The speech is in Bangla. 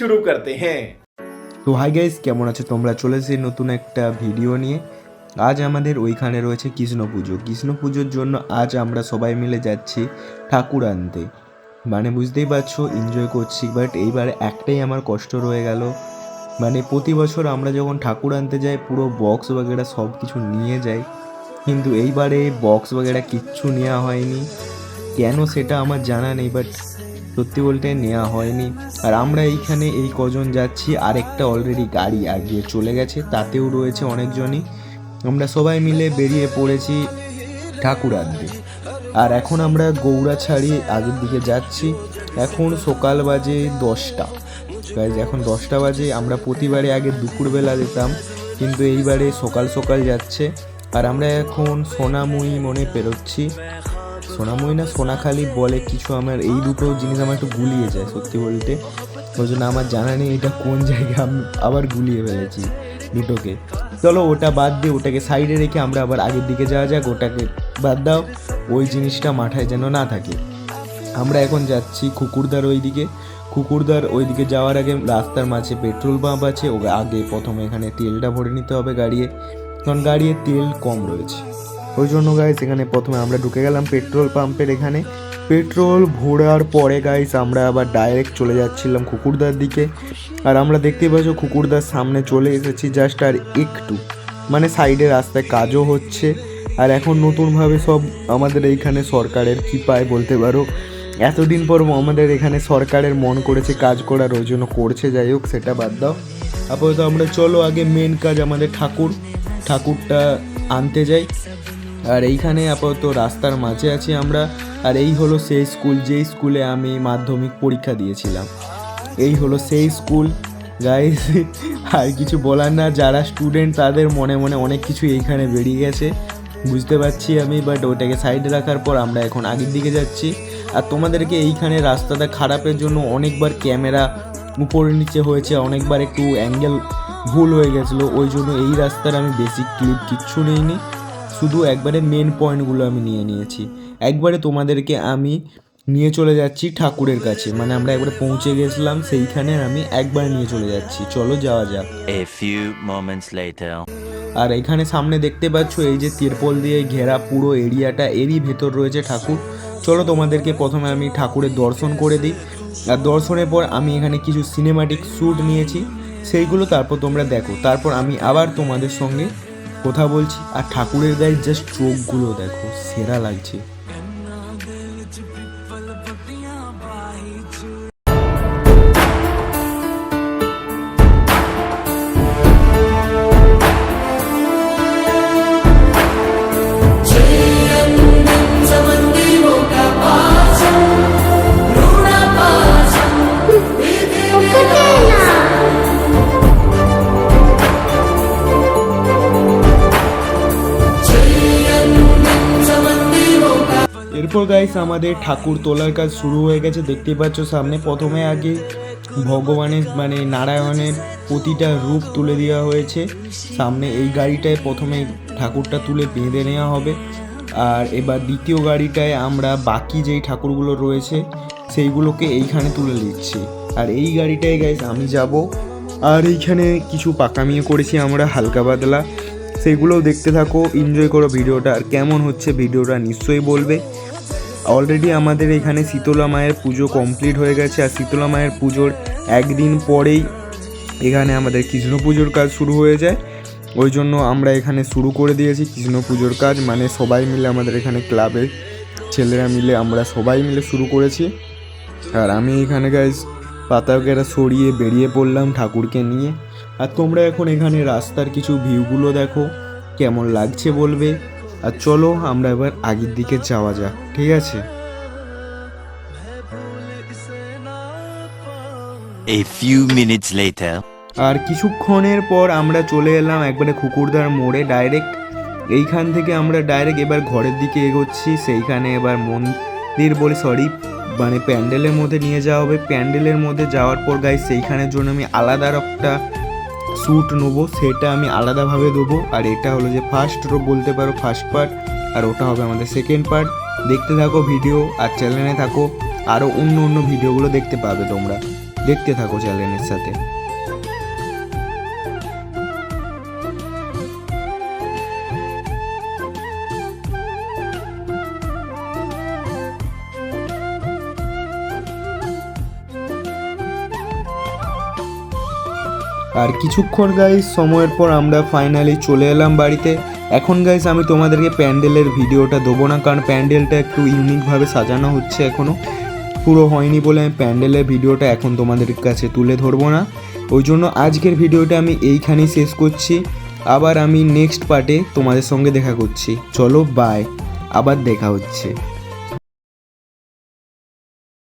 শুরু করতে হ্যাঁ। তো হাই গাইস কেমন আছে তোমরা? চলে এসে নতুন একটা ভিডিও নিয়ে। আজ আমাদের ওইখানে রয়েছে কৃষ্ণ পুজো। কৃষ্ণ পুজোর জন্য আজ আমরা সবাই মিলে যাচ্ছি ঠাকুর আনতে। মানে বুঝতেই পারছ এনজয় করছি বাট এইবারে একটাই আমার কষ্ট রয়ে গেল। মানে প্রতি বছর আমরা যখন ঠাকুর আনতে যাই, পুরো বক্স বাগেরা সব কিছু নিয়ে যাই। কিন্তু এইবারে বক্স বাগেরা কিচ্ছু নেওয়া হয়নি। কেন সেটা আমার জানা নেই বাট সত্যি বলতে নেওয়া হয়নি। আর আমরা এইখানে এই কজন যাচ্ছি, আরেকটা অলরেডি গাড়ি আগিয়ে চলে গেছে, তাতেও রয়েছে অনেকজনই। আমরা সবাই মিলে বেরিয়ে পড়েছি ঠাকুর আনতে। আর এখন আমরা গৌড়া ছাড়িয়ে আগের দিকে যাচ্ছি। এখন সকাল বাজে দশটা। এখন দশটা বাজে, আমরা প্রতিবারে আগে দুপুরবেলা যেতাম, কিন্তু এইবারে সকাল সকাল যাচ্ছে। আর আমরা এখন সোনাময়ী মনে পেরোচ্ছি। সোনাময়ী না সোনাখালি বলে কিছু আমার, এই দুটো জিনিস আমার একটু গুলিয়ে যায়, সত্যি বলতে। ওই জন্য আমার জানা নেই এটা কোন জায়গায় আমি, আবার গুলিয়ে ফেলেছি দুটোকে। চলো ওটা বাদ দিয়ে ওটাকে সাইডে রেখে আমরা আবার আগের দিকে যাওয়া যাক, ওটাকে বাদ দাও। ওই জিনিসটা মাথায় যেন না থাকে। আমরা এখন যাচ্ছি কুকুরদার ওই দিকে কুকুরদার ওই দিকে যাওয়ার আগে রাস্তার মাঝে পেট্রোল পাম্প আছে ও আগে প্রথমে এখানে তেলটা ভরে নিতে হবে গাড়িয়ে। কারণ গাড়ির তেল কম রয়েছে। ওই জন্য গাইস এখানে প্রথমে আমরা ঢুকে গেলাম পেট্রোল পাম্পের এখানে। পেট্রোল ভরার পরে গাইস আমরা আবার ডাইরেক্ট চলে যাচ্ছিলাম কুকুরদার দিকে। আর আমরা দেখতেই পাচ্ছ কুকুরদার সামনে চলে এসেছি জাস্ট আর একটু। মানে সাইডে রাস্তায় কাজও হচ্ছে। আর এখন নতুনভাবে সব আমাদের এইখানে সরকারের কৃপায় বলতে পারো, এতদিন পর আমাদের এখানে সরকারের মন করেছে কাজ করার, ওই জন্য করছে, যাই হোক, সেটা বাদ দাও। আপাতত আমরা চলো, আগে মেন কাজ আমাদের ঠাকুর, ঠাকুরটা আনতে যাই। আর এইখানে আপাতত রাস্তার মাঝে আছি আমরা। আর এই হলো সেই স্কুল, যেই স্কুলে আমি মাধ্যমিক পরীক্ষা দিয়েছিলাম। এই হলো সেই স্কুল। গাইস আর কিছু বলার না, যারা স্টুডেন্ট তাদের মনে মনে অনেক কিছু এইখানে বেরিয়ে গেছে। বুঝতে পারছি আমি বাট ওটাকে সাইডে রাখার পর আমরা এখন আগের দিকে যাচ্ছি। আর তোমাদেরকে এইখানে রাস্তাটা খারাপের জন্য অনেকবার ক্যামেরা উপরে নিচে হয়েছে, অনেকবার একটু অ্যাঙ্গেল ভুল হয়ে গেছিল। ওই জন্য এই রাস্তার আমি বেসিক ক্লিপ কিচ্ছু নিইনি। শুধু একবারে মেন পয়েন্টগুলো আমি নিয়ে নিয়েছি। একবারে তোমাদেরকে আমি নিয়ে চলে যাচ্ছি ঠাকুরের কাছে। মানে আমরা একবারে পৌঁছে গেছিলাম সেইখানে আমি একবার নিয়ে চলে যাচ্ছি। চলো যাওয়া যাক। A few moments later. আর এখানে সামনে দেখতে পাচ্ছ এই যে তিরপল দিয়ে ঘেরা পুরো এরিয়াটা এরই ভেতর রয়েছে ঠাকুর। চলো তোমাদেরকে প্রথমে আমি ঠাকুরের দর্শন করে দিই। আর দর্শনের পর আমি এখানে কিছু সিনেমাটিক শ্যুট নিয়েছি। সেইগুলো তারপর তোমরা দেখো। তারপর আমি আবার তোমাদের সঙ্গে কথা বলছি আর ঠাকুরের গায়ে জাস্ট চোখগুলো দেখো সেরা লাগছে। এরপর গাইস আমাদের ঠাকুর তোলার কাজ শুরু হয়ে গেছে। দেখতে পাচ্ছ সামনে প্রথমে আগে ভগবানের মানে নারায়ণের প্রতিটা রূপ তুলে দেওয়া হয়েছে। সামনে এই গাড়িটায় প্রথমে ঠাকুরটা তুলে বেঁধে নেওয়া হবে। আর এবার দ্বিতীয় গাড়িটায় আমরা বাকি যেই ঠাকুরগুলো রয়েছে, সেইগুলোকে এইখানে তুলে দিচ্ছি। আর এই গাড়িটায় গাইস আমি যাব। আর এইখানে কিছু পাকামিয়ে করেছি আমরা, হালকা পাতলা। সেগুলোও দেখতে থাকো এনজয় করো ভিডিওটা। আর কেমন হচ্ছে ভিডিওটা নিশ্চয়ই বলবে। অলরেডি আমাদের এখানে শীতলা মায়ের পুজো কমপ্লিট হয়ে গেছে, আর শীতলা মায়ের পুজোর একদিন পরেই এখানে আমাদের কৃষ্ণ পুজোর কাজ শুরু হয়ে যায়। ওই জন্য আমরা এখানে শুরু করে দিয়েছি কৃষ্ণ পুজোর কাজ মানে সবাই মিলে আমাদের এখানে ক্লাবের ছেলেরা মিলে আমরা সবাই মিলে শুরু করেছি। আর আমি এখানে গাইজ পাতাকেরা সরিয়ে বেরিয়ে পড়লাম ঠাকুরকে নিয়ে। আর তোমরা এখন এখানে রাস্তার কিছু ভিউগুলো দেখো, কেমন লাগছে বলবে? আর চলো আমরা এবার আগের দিকে যাওয়া যাক ঠিক আছে A few minutes later. আর কিছুক্ষণের পর আমরা চলে এলাম একবারে কুকুরদার মোড়ে ডাইরেক্ট এইখান থেকে আমরা ডাইরেক্ট এবার ঘরের দিকে এগোচ্ছি সেইখানে এবার মন্দির বলে সরি মানে প্যান্ডেলের মধ্যে নিয়ে যাওয়া হবে প্যান্ডেলের মধ্যে যাওয়ার পর গাই সেইখানের জন্য আমি আলাদা একটা স্যুট নেব, সেটা আমি আলাদাভাবে দেবো। আর এটা হলো যে ফার্স্ট বলতে পারো ফার্স্ট পার্ট আর ওটা হবে আমাদের সেকেন্ড পার্ট দেখতে থাকো ভিডিও আর চ্যানেলে থাকো। আরও অন্য অন্য ভিডিওগুলো দেখতে পাবে তোমরা। দেখতে থাকো চ্যানেলের সাথে। আর কিছুক্ষণ গাইস সময়ের পর আমরা ফাইনালি চলে এলাম বাড়িতে। এখন গাইজ আমি তোমাদেরকে প্যান্ডেলের ভিডিওটা দেবো না, কারণ প্যান্ডেলটা একটু ইউনিকভাবে সাজানো হচ্ছে এখনও পুরো হয়নি বলে আমি প্যান্ডেলের ভিডিওটা এখন তোমাদের কাছে তুলে ধরবো না। ওই জন্য আজকের ভিডিওটা আমি এইখানেই শেষ করছি। আবার আমি নেক্সট পার্টে তোমাদের সঙ্গে দেখা করছি। চলো বাই আবার দেখা হচ্ছে।